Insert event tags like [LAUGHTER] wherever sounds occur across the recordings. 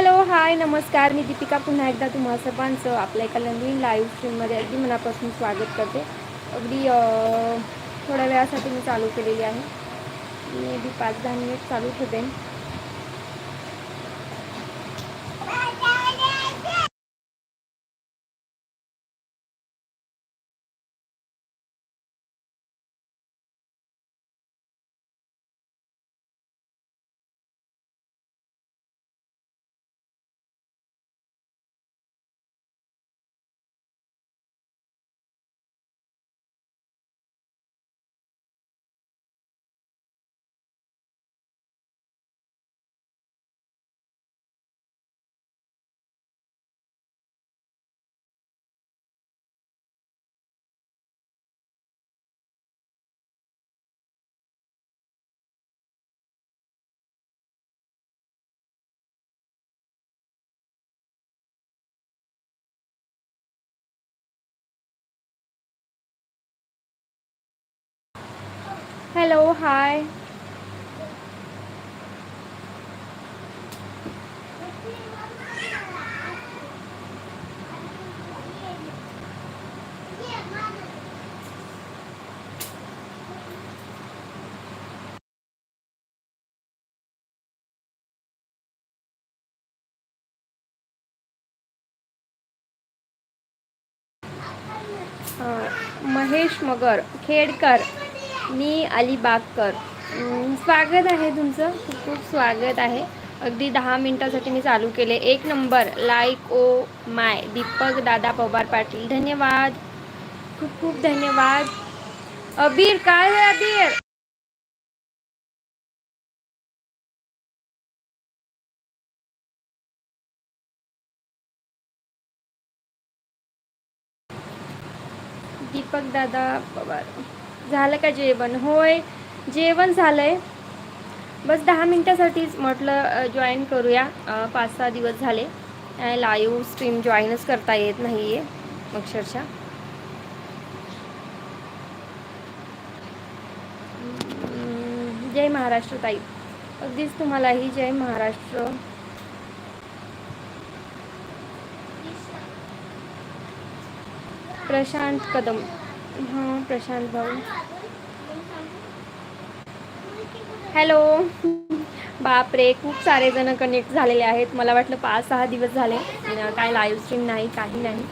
Hello hi नमस्कार. मी दीपिका. पुन्हा एकदा तुम्हा सर्वांचं आपल्या एका नवीन लाईव्ह स्ट्रीममध्ये अगदी मनापासून स्वागत करते. अगदी थोड्या वेळासाठी मी चालू केलेली आहे. मी अगदी पाच दहा मिनिट चालू ठेवेन. हॅलो हाय महेश मगर खेडकर मी अलिबागकर अं, स्वागत आहे तुमचं. खूप खूप स्वागत आहे. अगदी दहा मिनटासाठी मी चालू केले. एक number. Like oh my Deepak दादा पवार पाटील. धन्यवाद. खूप खूप धन्यवाद. अबीर काय आहे अबीर? दीपक दादा पवार. झालं का जेवण? होय जेवण झालं आहे बस दहा मिनटासाठीच म्हटलं जॉईन करूया. पाच सहा दिवस झाले. लाईव्ह स्ट्रीम जॉईनच करता येत नाही आहे अक्षरशः जय महाराष्ट्र ताई. अगदीच तुम्हालाही जय महाराष्ट्र. प्रशांत कदम. हां प्रशांत भाऊ. हॅलो बापरे खूप सारे जण कनेक्ट झालेले आहेत. मला वाटलं पाच सहा दिवस झाले. काय लाईव्ह स्ट्रीम नाही काही नाही.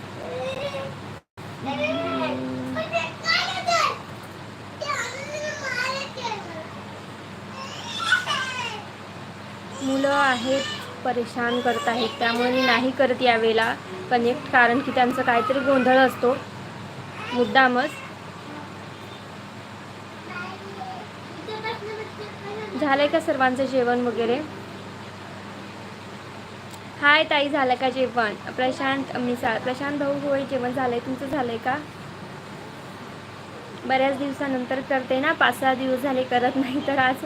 मुलं आहेत परेशान करत आहेत. त्यामुळे मी नाही करत यावेळेला कनेक्ट कारण की त्यांचं काहीतरी गोंधळ असतो. मुद्दामच. झालंय का सर्वांचं जेवण वगैरे? हाय ताई झालं का जेवण? प्रशांत मिसाळ प्रशांत भाऊ होय जेवण झालंय. तुमचं झालंय का? बऱ्याच दिवसानंतर करते ना पाच सहा दिवस झाले करत नाही तर आज.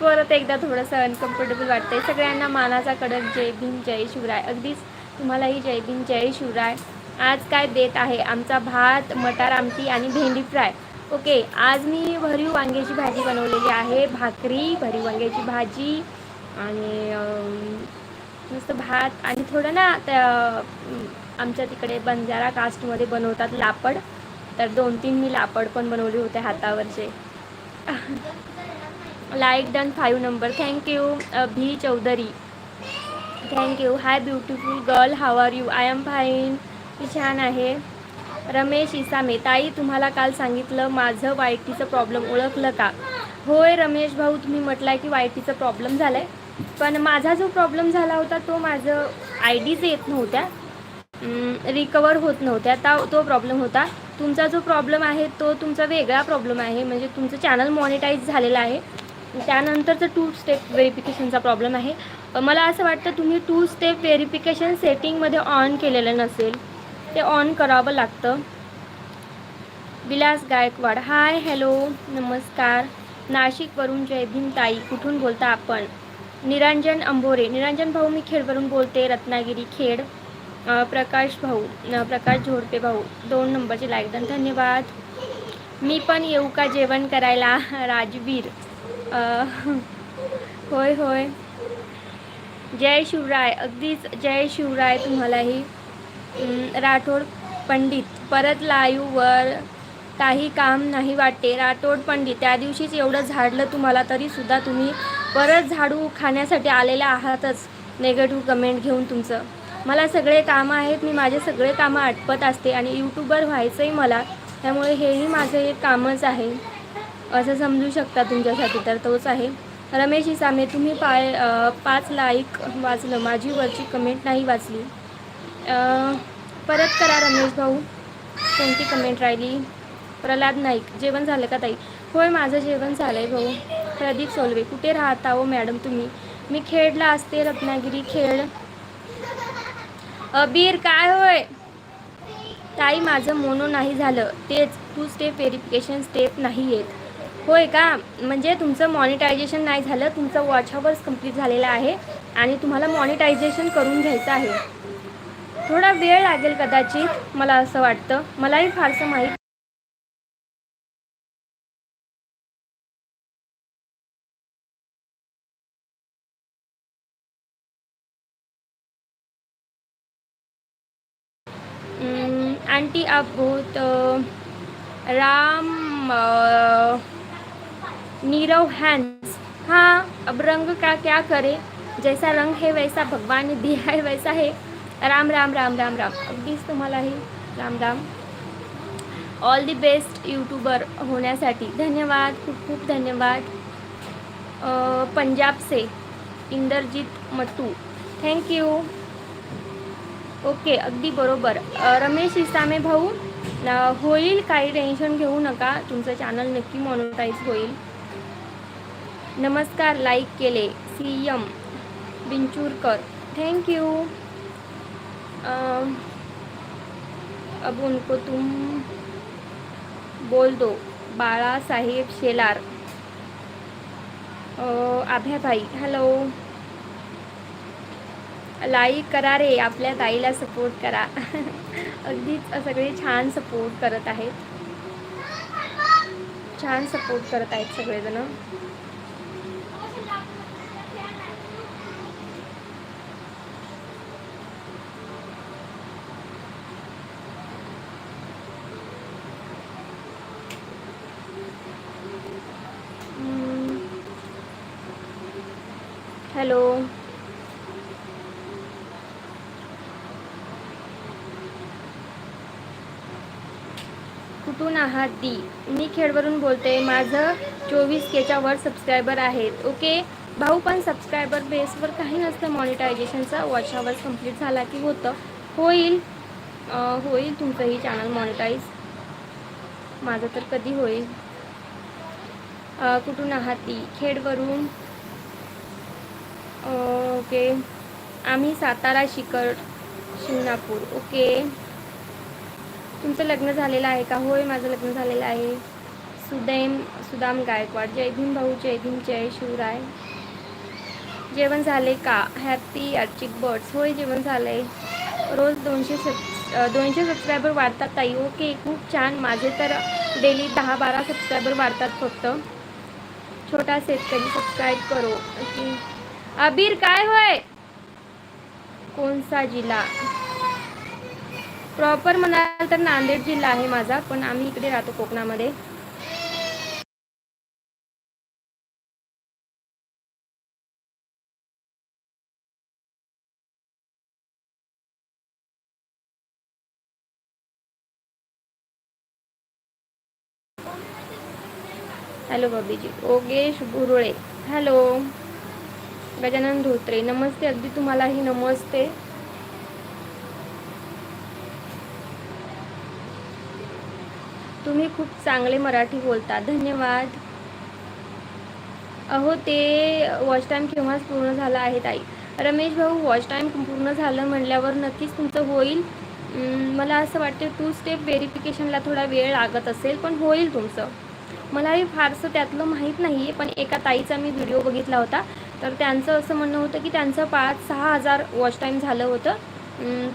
परत एकदा थोडंसं अनकम्फर्टेबल वाटतंय. सगळ्यांना मानाचा कडक जय भीम जय शिवराय. अगदीच तुम्हालाही जय भीम जय शिवराय. आज काय बेत आहे? आमचा भात मटार आमटी आणि भेंडी फ्राय. ओके आज मी भरीव वांग्याची भाजी बनवलेली आहे. भाकरी भरीव वांग्याची भाजी आणि नुसतं भात आणि थोडं ना त्या आमच्या तिकडे बंजारा कास्टमध्ये बनवतात लापड. तर दोन तीन मी लापड पण बनवले होते हातावरचे. Like done five number thank you Abhi Chaudhary. Thank you hi beautiful girl how are you I am fine मी छान आहे. रमेश इसामे ताई तुम्हाला काल सांगितलं माझं वायटीचं प्रॉब्लेम ओळखलं का? होय रमेश भाऊ तुम्ही म्हटलाय की वायटीचा प्रॉब्लेम झाला आहे पण माझा जो प्रॉब्लेम झाला होता तो माझं आय डीज येत नव्हत्या. रिकवर होत नव्हत्या. ता तो प्रॉब्लेम होता. तुमचा जो प्रॉब्लेम आहे तो तुमचा वेगळा प्रॉब्लेम आहे. म्हणजे तुमचं चॅनल मॉनिटाईज झालेलं आहे. त्यानंतरचं टू स्टेप व्हेरिफिकेशनचा प्रॉब्लेम आहे. मला असं वाटतं तुम्ही टू स्टेप व्हेरिफिकेशन सेटिंगमध्ये ऑन केलेलं नसेल. ते ऑन करावं लागतं. विलास गायकवाड हाय हॅलो नमस्कार. नाशिकवरून जयभीम ताई कुठून बोलता आपण? निरंजन अंबोरे. निरंजन भाऊ मी खेडवरून बोलते रत्नागिरी खेड. प्रकाश भाऊ प्रकाश झोडपे भाऊ दोन नंबरचे लाईक धन्यवाद. मी पण येऊ का जेवण करायला? राजवीर. होय होय. जय शिवराय. अगदीच जय शिवराय तुम्हालाही. राठोड पंडित. परत लाईव्हवर काही काम नाही वाटते. राठोड पंडित त्या दिवशीच एवढं झाडलं तुम्हाला तरीसुद्धा तुम्ही परत झाडू खाण्यासाठी आलेल्या आहातच. नेगेटिव्ह कमेंट घेऊन तुमचं. मला सगळे कामं आहेत मी माझे सगळे कामं आटपत असते आणि यूट्यूबर व्हायचंही मला त्यामुळे हेही माझं एक कामच आहे. असं समजू शकता तुमच्यासाठी तर तोच आहे. रमेश इसामे तुम्ही पाय पाच लाईक वाचलं. माझी वरची कमेंट नाही वाचली. परत करा रमेश भाऊ. कोणती कमेंट राहिली. प्रल्हाद नाईक जेवण झालं का ताई? होय माझं जेवण झालं आहे भाऊ. प्रदीप सोलवे कुठे राहता हो मॅडम तुम्ही? मी खेडला असते रत्नागिरी खेड. अबीर काय होय? ताई माझं मोनो नाही झालं. तेच टू स्टेप व्हेरिफिकेशन स्टेप नाही येत. होय का? म्हणजे तुमचं मॉनिटायझेशन नाही झालं तुमचं वॉच हवर्स कंप्लीट झालेला आहे आणि तुम्हाला मॉनिटायझेशन करून घ्यायचं आहे. थोडा वेळ लागेल कदाचित मला असं वाटतं. मलाही फारसं माहीत आंटी आप बहुत राम नीरव हैंड्स हाँ अब रंग का क्या करे? जैसा रंग है वैसा भगवान ने दिया है वैसा है। राम राम राम राम राम. अगदीच तुम्हालाही Ram Ram. All the best YouTuber होण्यासाठी. धन्यवाद खूप खूप धन्यवाद. पंजाबचे पंजाब से इंदरजीत मतू थँक्यू ओके अगदी बरोबर. रमेश इसामे भाऊ होईल काही टेन्शन घेऊ नका. तुमचं चॅनल नक्की मॉनिटाईज होईल. नमस्कार लाईक केले. C M बिंचूरकर. थँक्यू अब उनको तुम बोल दो। बाळासाहेब शेलार। अ, आभ्याभाई हॅलो लाईक करा रे आपल्या ताईला सपोर्ट करा. [LAUGHS] अगदीच सगळे छान सपोर्ट करत आहेत. छान सपोर्ट करत आहेत सगळेजण. हॅलो. कुठून आहात दी? मी खेडवरून बोलते. माझं चोवीस केच्या वर सबस्क्रायबर आहेत. ओके? भाऊ पण सबस्क्रायबर बेसवर काही नसतं मॉनिटायझेशनचं वॉच आवर्स कंप्लीट झाला की होतं. होईल. होईल तुमचंही चॅनल मॉनिटाईज माझं तर कधी होईल. कुठून आहात ती खेडवरून ओके. आम्ही सातारा शिखर शिंगणापूर. ओके. तुमचं लग्न झालेलं आहे का? होय माझं लग्न झालेलं आहे. सुदैम सुदाम गायकवाड. जय भीम भाऊ जय भीम जय शिवराय. जेवण झाले का? हॅपी अर्चिक बर्ड्स. होय जेवण झालं आहे रोज दोनशे सब दोनशे सबस्क्रायबर वाढतात ताई. ओके खूप छान. माझे तर डेली दहा बारा सबस्क्रायबर वाढतात फक्त. छोटा शेतकरी सबस्क्राईब करो. ओके अबीर काय होय? कोणसा जिल्हा? प्रॉपर म्हणाल तर नांदेड जिल्हा आहे माझा पण आम्ही इकडे राहतो कोकणामध्ये. हॅलो बबीजी ओगेश गुरुळे हॅलो गजानन धोत्रे नमस्ते. अगदी तुम्हालाही नमस्ते. तुम्ही खूप चांगले मराठी बोलता. धन्यवाद. अहो ते वॉच टाईम केव्हाच पूर्ण झाला आहे ताई? रमेश भाऊ वॉच टाईम पूर्ण झालं म्हणल्यावर नक्कीच तुमचं होईल. मला असं वाटते टू स्टेप व्हेरिफिकेशनला थोडा वेळ लागत असेल पण होईल तुमचं. मलाही फारसं त्यातलं माहीत नाही आहे पण एका ताईचा मी व्हिडिओ बघितला होता. तर त्यांचं असं म्हणणं होतं की त्यांचं पाच सहा हजार वॉच टाईम झालं होतं.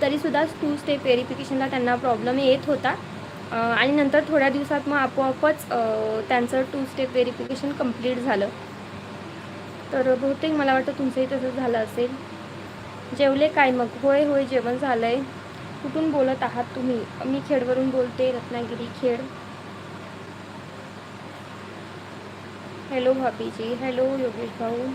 तरीसुद्धा टू स्टेप व्हेरिफिकेशनला त्यांना प्रॉब्लेम येत होता. आणि नंतर थोड्या दिवसात मग आपोआपच त्यांचं टू स्टेप व्हेरिफिकेशन कंप्लीट झालं. तर बहुतेक मला वाटतं तुमचंही तसंच झालं असेल. जेवले काय मग? होय होय जेवण झालं आहे कुठून बोलत आहात तुम्ही? मी खेडवरून बोलते रत्नागिरी खेड. हॅलो भाभीजी. हॅलो योगेश भाऊ.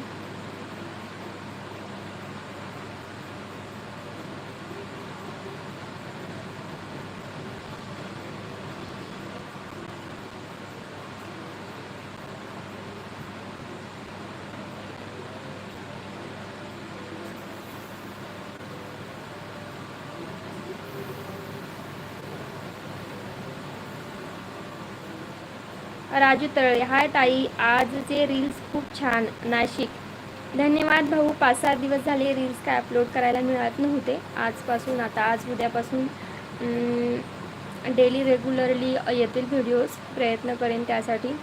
राजू तळे हाय ताई आजचे रील्स खूप छान. नाशिक. धन्यवाद भाऊ. पाच सात दिवस झाले रील्स काय अपलोड करायला मिळत नव्हते. आजपासून आता आज उद्यापासून डेली रेग्युलरली येतील व्हिडिओज प्रयत्न करेन त्यासाठी.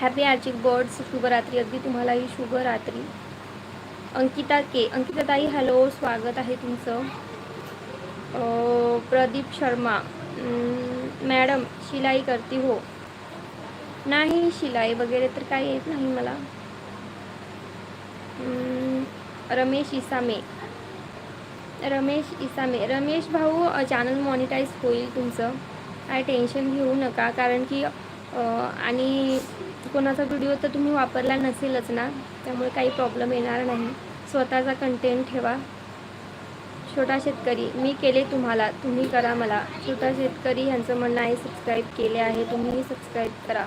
हॅपी आर्चिक बर्ड्स शुभरात्री. अगदी तुम्हालाही शुभरात्री. अंकिता के. अंकिता ताई हॅलो स्वागत आहे तुमचं. प्रदीप शर्मा. मॅडम शिलाई करती हो. नाही शिलाई वगैरे तर काही येत नाही मला. रमेश इसामे. रमेश इसामे. रमेश भाऊ चॅनल मॉनिटाईज होईल तुमचं. काय टेन्शन घेऊ नका कारण की आणि कोणाचा व्हिडिओ तर तुम्ही वापरला नसेलच ना त्यामुळे काही प्रॉब्लेम येणार नाही. स्वतःचा कंटेंट ठेवा. छोटा शेतकरी मी केले तुम्हाला तुम्ही करा मला. छोटा शेतकरी यांचं म्हणणं आहे सबस्क्राईब केले आहे तुम्हीही सबस्क्राईब करा.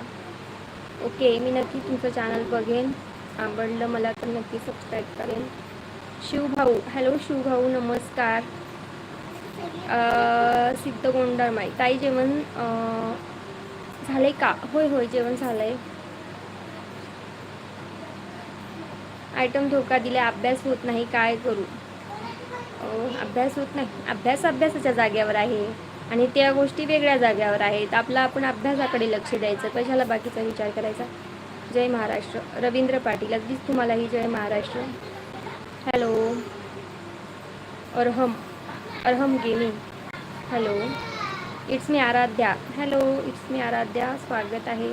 ओके मी नक्की तुमचं चॅनल बघेन. आवडलं मला तर नक्की सबस्क्राईब करेन. शिवभाऊ हॅलो शिवभाऊ नमस्कार. अं, सिद्ध गोंडरमाई ताई जेवण झालंय का? होय होय जेवण झालंय. आयटम धोका दिले अभ्यास होत नाही काय करू? अभ्यास होत नाही. अभ्यास अभ्यासाच्या जागेवर आहे. आणि त्या गोष्टी वेगळ्या जाग्यावर आहेत. आपला आपण अभ्यासाकडे लक्ष द्यायचं. कशाला बाकीचा विचार करायचा? जय महाराष्ट्र. रवींद्र पाटील अगदीच तुम्हालाही जय Maharashtra. Hello. Arham. Arham gaming hello. It's me Aaradhya. Hello. It's मी आराध्या. स्वागत आहे.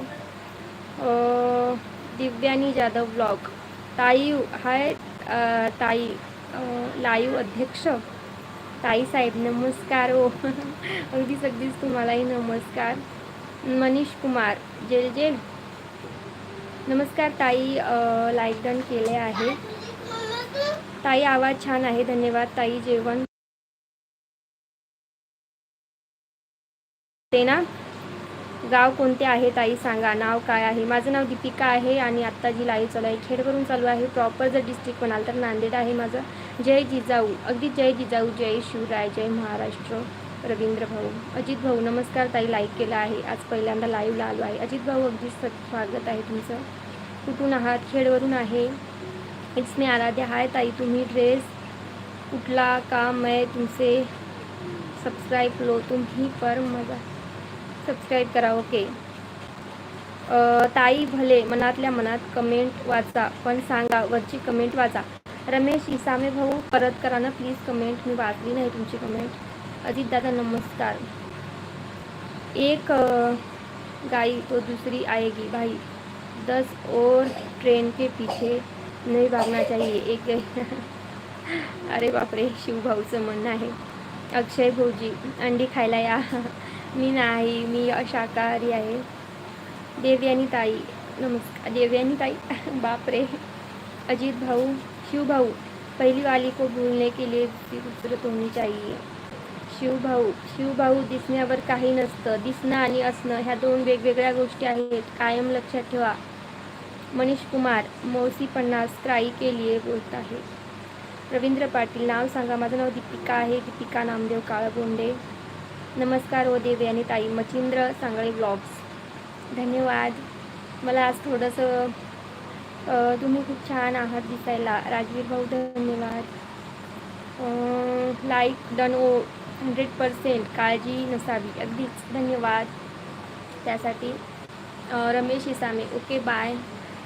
दिव्यानी जाधव ब्लॉग. ताई हाय ताई. लाईव्ह अध्यक्ष. ताई साहेब नमस्कार हो. अगदीच अगदीच तुम्हालाही नमस्कार. मनीष कुमार जेल जेल. नमस्कार ताई लाईक डन केले आहे. ताई आवाज छान आहे. धन्यवाद ताई जेवण. ते ना गाव कोणते आहे ताई सांगा. नाव काय आहे? माझं नाव दीपिका आहे आणि आत्ता जी लाईव्ह चालू आहे. खेडवरून चालू आहे. प्रॉपर जर डिस्ट्रिक्ट म्हणाल तर नांदेड आहे माझं. जय जिजाऊ. अगदी जय जिजाऊ जय शिवराय जय महाराष्ट्र. रवींद्र भाऊ. अजित भाऊ नमस्कार ताई. लाईक केला आहे. आज पहिल्यांदा लाईव्हला आलो आहे. अजित भाऊ अगदी स्वागत आहे तुमचं. कुठून आहात? खेडवरून आहे. इट्स मी आराध्या. हाय ताई तुम्ही ड्रेस कुठला काम आहे? तुमचे सबस्क्राईब लो. तुम्ही पर मजा. सबस्क्राईब करा ओके ताई भले मनातल्या मनात कमेंट वाचा पण सांगा वरची कमेंट वाचा. रमेश इसामे भाऊ परत करा ना प्लीज कमेंट मी वाचली नाही तुमची कमेंट अजित दादा नमस्कार. एक गाई तो दूसरी आएगी. भाई दस और ट्रेन के पीछे नहीं भागना चाहिए. एक [LAUGHS] अरे बापरे शिवभाऊचं म्हणणं आहे अक्षय भाऊजी अंडी खायला या. [LAUGHS] मी नाही मी शाकाहारी आहे. देवयानी ताई नमस्कार. देवयानी ताई [LAUGHS] बापरे. अजित भाऊ शिव भाऊ पहली वाली को भूलने के लिए उसकी खूबसूरत होनी चाहिए। शिव भाऊ शिव भाऊ दिसण्यावर काही नसतं दिसणं आणि असणं ह्या दोन वेगवेगळ्या गोष्टी आहेत कायम लक्षात ठेवा. मनीष कुमार मौसी पन्नास क्राई के लिए बोलत आहे. रवींद्र पाटील नाव सांगा माझं नाव दीपिका आहे दीपिका नामदेव काळगोंडे. नमस्कार ओ देवी आणि ताई मच्छिंद्र सांगळे ब्लॉग्स. धन्यवाद. मला आज थोडंसं तुम्ही खूप छान आहात दिसायला. राजवीर भाऊ धन्यवाद. लाईक डन ओ हंड्रेड पर्सेंट काळजी नसावी. अगदीच धन्यवाद. त्यासाठी रमेश इसामे ओके बाय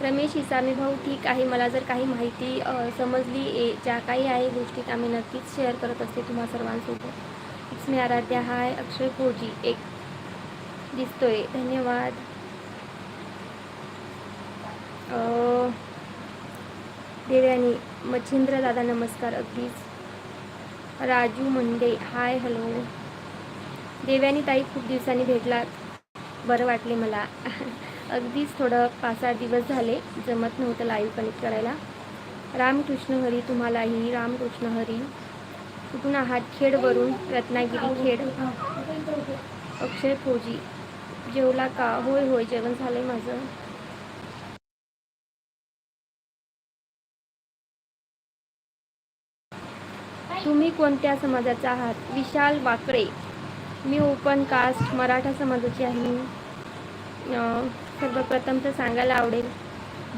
रमेश इसामे भाऊ ठीक आहे. मला जर काही माहिती समजली ए ज्या काही आहे गोष्टीत आम्ही नक्कीच शेअर करत असते तुम्हा सर्वांसोबत. इट्स मी आराध्या हाय अक्षय फौजी एक दिसतोय. धन्यवाद. देवयानी मच्छिंद्र दादा नमस्कार अगदीच राजू मंडे हाय हॅलो देव्यानी ताई खूप दिवसांनी भेटलात. बरं वाटले मला. अगदीच थोडं पाच सहा दिवस झाले जमत नव्हतं लाईव्ह कनेक्ट करायला. रामकृष्ण हरी तुम्हालाही रामकृष्ण हरी. कुठून आहात? खेडवरून रत्नागिरी खेड. अक्षय फौजी जेवला का? होय होय जेवण झालं आहे माझं. तुम्ही कोणत्या समाजाचा आहात? विशाल वाकरे. मी ओपन कास्ट मराठा समाजाची आहे. सर्वप्रथम तर सांगायला आवडेल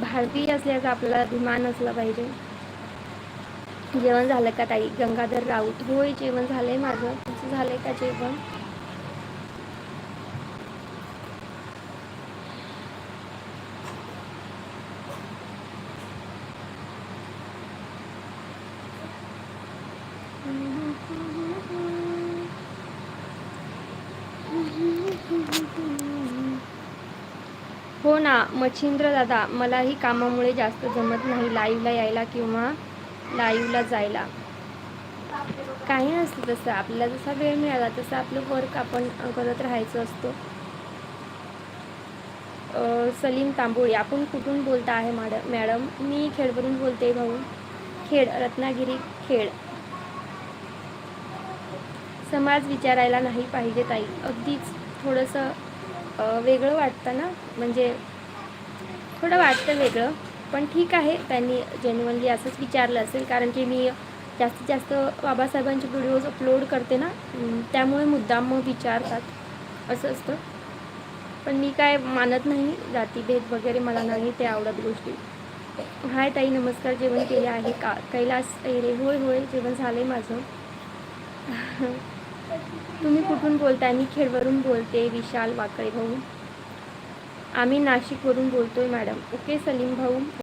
भारतीय असल्याचा आपल्याला अभिमान असला पाहिजे. जेवण झालं का ताई? गंगाधर राऊत. होय जेवण झालंय माझं. तुमचं झालंय का जेवण? हो ना मच्छिंद्र दादा मलाही कामामुळे जास्त जमत नाही लाईव्हला यायला किंवा लाईव्हला जायला. काही नसतं तसं आपल्याला जसा वेळ मिळाला तसं आपलं वर्क आपण करत राहायचं असतो. सलीम तांबोळी आपण कुठून बोलता आहे मॅड मॅडम? मी खेडवरून बोलते भाऊ. खेड रत्नागिरी खेड. समाज विचारायला नाही पाहिजे ताई. अगदीच थोडंसं वेगळं वाटतं ना? म्हणजे थोडं वाटतं वेगळं. पण ठीक आहे त्यांनी जेन्युअनली असंच विचारलं असेल. कारण की मी जास्तीत जास्त बाबासाहेबांचे व्हिडिओज अपलोड करते ना त्यामुळे मुद्दाम मग विचारतात. असं असतं. पण मी काय मानत नाही जातीभेद वगैरे मला नाही ते आवडत गोष्टी. हाय ताई नमस्कार. जेवण केले आहे का? कैलास रे होय होय. जेवण झालं आहे माझं. तुम्ही कुठून बोलताय? मी खेडवरून बोलते विशाल वाकळे भाऊ. आम्ही नाशिकवरून बोलतोय मॅडम. ओके सलीम भाऊ?